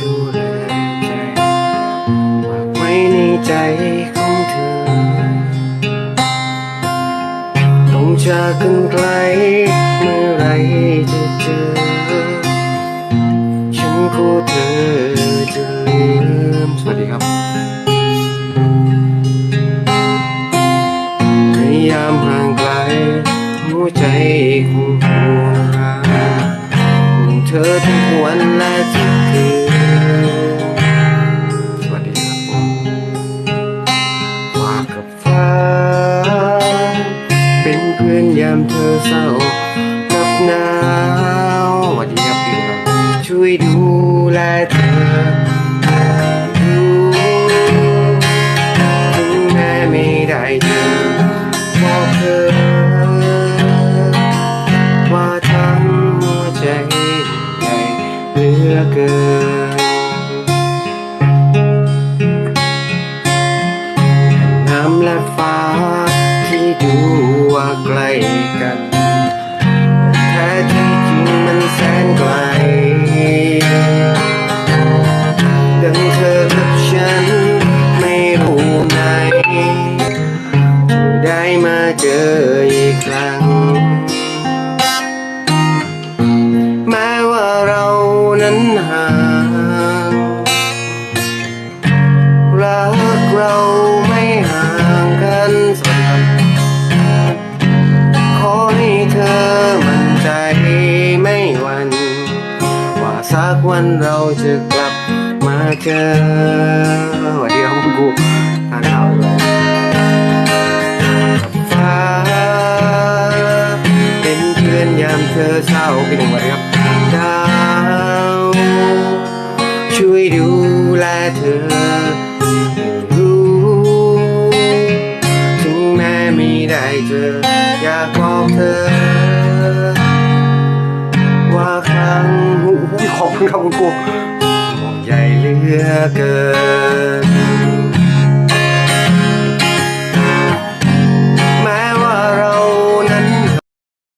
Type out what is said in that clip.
ดูแลใจฝากไว้ในใจของเธอ ต้องจากกันไกลเมื่อไรจะเจอ ฉันคู่เธอจะลืมสวัสดีครับพยายามห่างไกลหัวใจคงหัวาเธอทุกวันและทุกคืน เศร้ากับหนาวสวัสดีครับพี่ครับช่วยดูแลเธออยู่ถึงแม้ไม่ได้เจอบอกเธอว่าทั้งหัวใจใหญ่เหลือเกินน้ำและฟ้าที่ดูว่าไกล้กัน เจออีกครั้ง แม้ว่าเรานั้นห่างรักเราไม่ห่างกันสวัสดีครับขอให้เธอมั่นใจไม่หวันว่าสักวันเราจะกลับมาเจอสวัสดีครับคุณครูอ่านข่าวด้วย วพี่หนุ่มสวัสดีครับดาวช่วยดูแลเธอรู้ถึงแม้ไม่ได้เจออยากบอกเธอ ว่าครั้งหูขอบคุณครับคุณครูห่วงใยเหลือเกิน